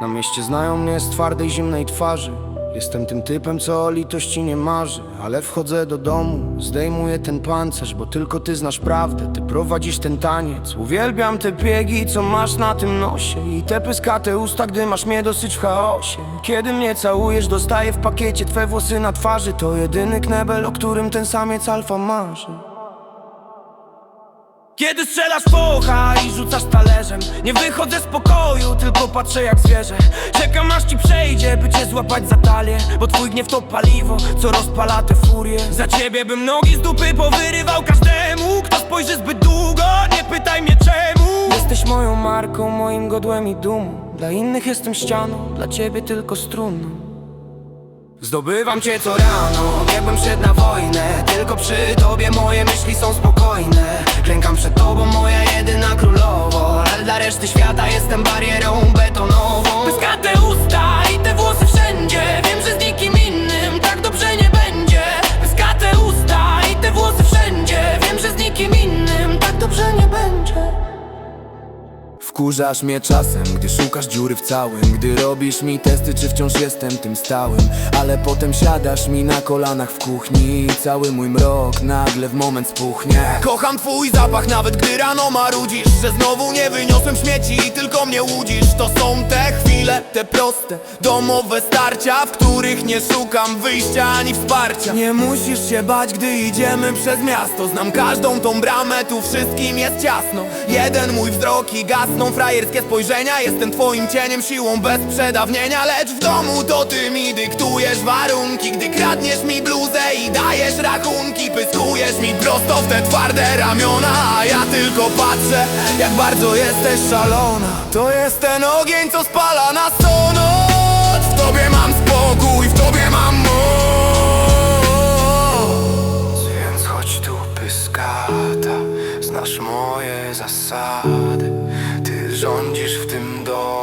Na mieście znają mnie z twardej, zimnej twarzy. Jestem tym typem, co o litości nie marzy. Ale wchodzę do domu, zdejmuję ten pancerz Bo tylko ty znasz prawdę, ty prowadzisz ten taniec. Uwielbiam te biegi, co masz na tym nosie. I te pyskate usta, gdy masz mnie dosyć w chaosie. Kiedy mnie całujesz, dostaję w pakiecie twe włosy na twarzy. To jedyny knebel, o którym ten samiec alfa marzy kiedy strzelasz focha i rzucasz talerzem Nie wychodzę z pokoju, tylko patrzę jak zwierzę. Czekam aż ci przejdzie, by cię złapać za talię Bo twój gniew to paliwo, co rozpala tę furię Za ciebie bym nogi z dupy powyrywał każdemu Kto spojrzy zbyt długo, nie pytaj mnie czemu. Jesteś moją marką, moim godłem i dumą. Dla innych jestem ścianą, dla ciebie tylko strunną Zdobywam cię co rano, jakbym szedł na wojnę. Tylko przy tobie moje myśli są spokojne reszty świata jestem barierą betonową Wkurzasz mnie czasem, gdy szukasz dziury w całym. Gdy robisz mi testy, czy wciąż jestem tym stałym. Ale potem siadasz mi na kolanach w kuchni I cały mój mrok nagle w moment spuchnie. Kocham twój zapach nawet gdy rano marudzisz Że znowu nie wyniosłem śmieci i tylko mnie łudzisz te proste Domowe starcia, w których nie szukam wyjścia ani wsparcia. Nie musisz się bać, gdy idziemy przez miasto. Znam każdą tą bramę, tu wszystkim jest ciasno. Jeden mój wzrok i gasną frajerskie spojrzenia. Jestem twoim cieniem, siłą bez przedawnienia. Lecz w domu to ty mi dyktujesz warunki. Gdy kradniesz mi bluzę i dajesz rachunki Pyskujesz mi prosto w te twarde ramiona. A ja tylko patrzę, jak bardzo jesteś szalona. To jest ten ogień, co spala nas zasady. Ty rządzisz w tym domu